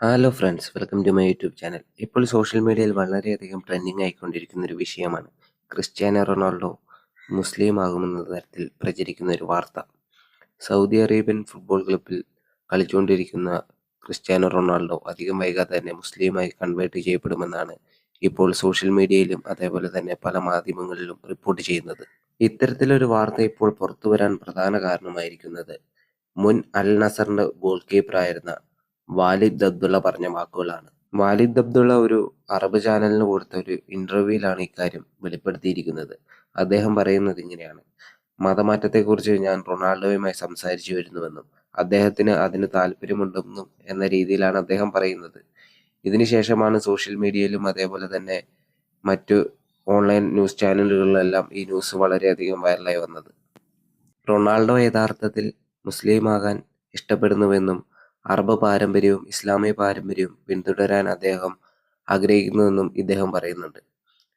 Hello friends welcome to my YouTube channel ഇപ്പോൾ social മീഡിയയിൽ വളരെയധികം ട്രെൻഡിങ് ആയിക്കൊണ്ടിരിക്കുന്ന ഒരു വിഷയമാണ്. ക്രിസ്ത്യാനോ റൊണാൾഡോ മുസ്ലിം ആകുമെന്ന തരത്തിൽ പ്രചരിക്കുന്ന ഒരു വാർത്ത. സൗദി അറേബ്യൻ ഫുട്ബോൾ ക്ലബിൽ കളിച്ചുകൊണ്ടിരിക്കുന്ന ക്രിസ്ത്യാനോ റൊണാൾഡോ അധികം വൈകാതെ തന്നെ മുസ്ലിമായി കൺവേർട്ട് ചെയ്യപ്പെടുമെന്നാണ് ഇപ്പോൾ സോഷ്യൽ മീഡിയയിലും അതേപോലെ തന്നെ പല മാധ്യമങ്ങളിലും റിപ്പോർട്ട് ചെയ്യുന്നത്. ഇത്തരത്തിലൊരു വാർത്ത ഇപ്പോൾ പുറത്തു വരാൻ പ്രധാന കാരണമായിരിക്കുന്നത് മുൻ അൽ നസറിന്റെ ഗോൾ കീപ്പറായിരുന്ന വാലിദ് അബ്ദുള്ള പറഞ്ഞ വാക്കുകളാണ്. വാലിദ് അബ്ദുള്ള ഒരു അറബ് ചാനലിന് കൊടുത്ത ഒരു ഇന്റർവ്യൂവിലാണ് ഇക്കാര്യം വെളിപ്പെടുത്തിയിരിക്കുന്നത്. അദ്ദേഹം പറയുന്നത് ഇങ്ങനെയാണ്. മതമാറ്റത്തെക്കുറിച്ച് ഞാൻ റൊണാൾഡോയുമായി സംസാരിച്ചു വരുന്നുവെന്നും അദ്ദേഹത്തിന് അതിന് താല്പര്യമുണ്ടെന്നും എന്ന രീതിയിലാണ് അദ്ദേഹം പറയുന്നത്. ഇതിനുശേഷമാണ് സോഷ്യൽ മീഡിയയിലും അതേപോലെ തന്നെ മറ്റു ഓൺലൈൻ ന്യൂസ് ചാനലുകളിലെല്ലാം ഈ ന്യൂസ് വളരെയധികം വൈറലായി വന്നത്. റൊണാൾഡോ യഥാർത്ഥത്തിൽ മുസ്ലിമാകാൻ ഇഷ്ടപ്പെടുന്നുവെന്നും അറബ് പാരമ്പര്യവും ഇസ്ലാമിക പാരമ്പര്യവും പിന്തുടരാൻ അദ്ദേഹം ആഗ്രഹിക്കുന്നുവെന്നും ഇദ്ദേഹം പറയുന്നുണ്ട്.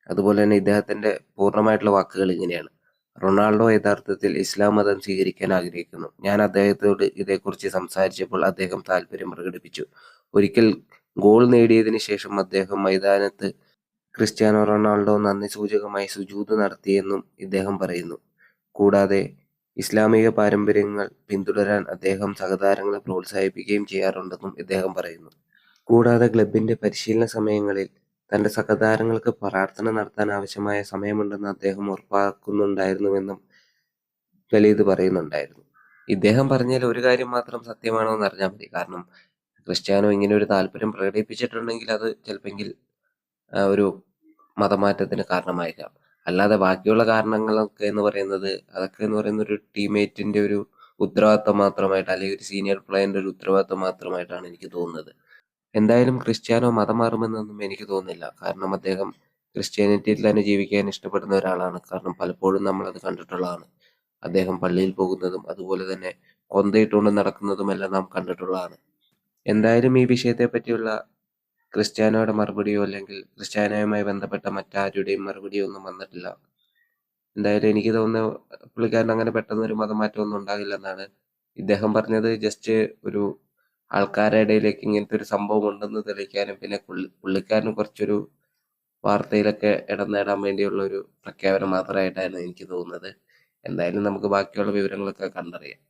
അതുപോലെ തന്നെ ഇദ്ദേഹത്തിന്റെ പൂർണമായിട്ടുള്ള വാക്കുകൾ ഇങ്ങനെയാണ്. റൊണാൾഡോ യഥാർത്ഥത്തിൽ ഇസ്ലാം മതം സ്വീകരിക്കാൻ ആഗ്രഹിക്കുന്നു. ഞാൻ അദ്ദേഹത്തോട് ഇതേക്കുറിച്ച് സംസാരിച്ചപ്പോൾ അദ്ദേഹം താല്പര്യം പ്രകടിപ്പിച്ചു. ഒരിക്കൽ ഗോൾ നേടിയതിന് ശേഷം അദ്ദേഹം മൈതാനത്ത് ക്രിസ്ത്യാനോ റൊണാൾഡോ നന്ദി സൂചകമായി സുജൂത് നടത്തിയെന്നും ഇദ്ദേഹം പറയുന്നു. കൂടാതെ ഇസ്ലാമിക പാരമ്പര്യങ്ങൾ പിന്തുടരാൻ അദ്ദേഹം സഹതാരങ്ങളെ പ്രോത്സാഹിപ്പിക്കുകയും ചെയ്യാറുണ്ടെന്നും ഇദ്ദേഹം പറയുന്നു. കൂടാതെ ക്ലബിന്റെ പരിശീലന സമയങ്ങളിൽ തന്റെ സഹതാരങ്ങൾക്ക് പ്രാർത്ഥന നടത്താൻ ആവശ്യമായ സമയമുണ്ടെന്ന് അദ്ദേഹം ഉറപ്പാക്കുന്നുണ്ടായിരുന്നുവെന്നും ഖലീദ് പറയുന്നുണ്ടായിരുന്നു. ഇദ്ദേഹം പറഞ്ഞാൽ ഒരു കാര്യം മാത്രം സത്യമാണോ എന്ന് അറിഞ്ഞാൽ മതി. കാരണം ക്രിസ്ത്യാനോ ഇങ്ങനെ ഒരു താല്പര്യം പ്രകടിപ്പിച്ചിട്ടുണ്ടെങ്കിൽ അത് ചിലപ്പെങ്കിൽ ഒരു മതമാറ്റത്തിന് കാരണമായേക്കാം. അല്ലാതെ ബാക്കിയുള്ള കാരണങ്ങളൊക്കെ എന്ന് പറയുന്നത് അതൊക്കെ എന്ന് പറയുന്ന ഒരു ടീംമേറ്റിന്റെ ഒരു ഉത്തരവാദിത്തം മാത്രമായിട്ട് അല്ലെങ്കിൽ ഒരു സീനിയർ പ്ലെയറിന്റെ ഒരു ഉത്തരവാദിത്തം മാത്രമായിട്ടാണ് എനിക്ക് തോന്നുന്നത്. എന്തായാലും ക്രിസ്ത്യാനോ മതം മാറുമെന്നൊന്നും എനിക്ക് തോന്നുന്നില്ല. കാരണം അദ്ദേഹം ക്രിസ്ത്യാനിറ്റിയിൽ തന്നെ ജീവിക്കാൻ ഇഷ്ടപ്പെടുന്ന ഒരാളാണ്. കാരണം പലപ്പോഴും നമ്മൾ അത് കണ്ടിട്ടുള്ളതാണ്. അദ്ദേഹം പള്ളിയിൽ പോകുന്നതും അതുപോലെ തന്നെ കൊന്തയിട്ടുകൊണ്ട് നടക്കുന്നതുമെല്ലാം നാം കണ്ടിട്ടുള്ളതാണ്. എന്തായാലും ഈ വിഷയത്തെ പറ്റിയുള്ള ക്രിസ്ത്യാനോയുടെ മറുപടിയോ അല്ലെങ്കിൽ ക്രിസ്ത്യാനോയുമായി ബന്ധപ്പെട്ട മറ്റാരുടെയും മറുപടിയോ ഒന്നും വന്നിട്ടില്ല. എന്തായാലും എനിക്ക് തോന്നുന്നു പുള്ളിക്കാരൻ അങ്ങനെ പെട്ടെന്ന് ഒരു മതമാറ്റം ഒന്നും ഉണ്ടാകില്ലെന്നാണ് ഇദ്ദേഹം പറഞ്ഞത്. ജസ്റ്റ് ഒരു ആൾക്കാരുടെ ഇടയിലേക്ക് ഇങ്ങനത്തെ ഒരു സംഭവം ഉണ്ടെന്ന് തെളിയിക്കാനും പിന്നെ പുള്ളിക്കാരന് കുറച്ചൊരു വാർത്തയിലൊക്കെ ഇടം നേടാൻ വേണ്ടിയുള്ള ഒരു പ്രഖ്യാപനം മാത്രമായിട്ടാണ് എനിക്ക് തോന്നുന്നത്. എന്തായാലും നമുക്ക് ബാക്കിയുള്ള വിവരങ്ങളൊക്കെ കണ്ടറിയാം.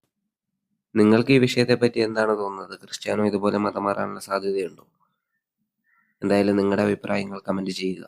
നിങ്ങൾക്ക് ഈ വിഷയത്തെ പറ്റി എന്താണ് തോന്നുന്നത്? ക്രിസ്ത്യാനോ ഇതുപോലെ മതം മാറാനുള്ള സാധ്യതയുണ്ടോ? എന്തായാലും നിങ്ങളുടെ അഭിപ്രായങ്ങൾ കമന്റ് ചെയ്യുക.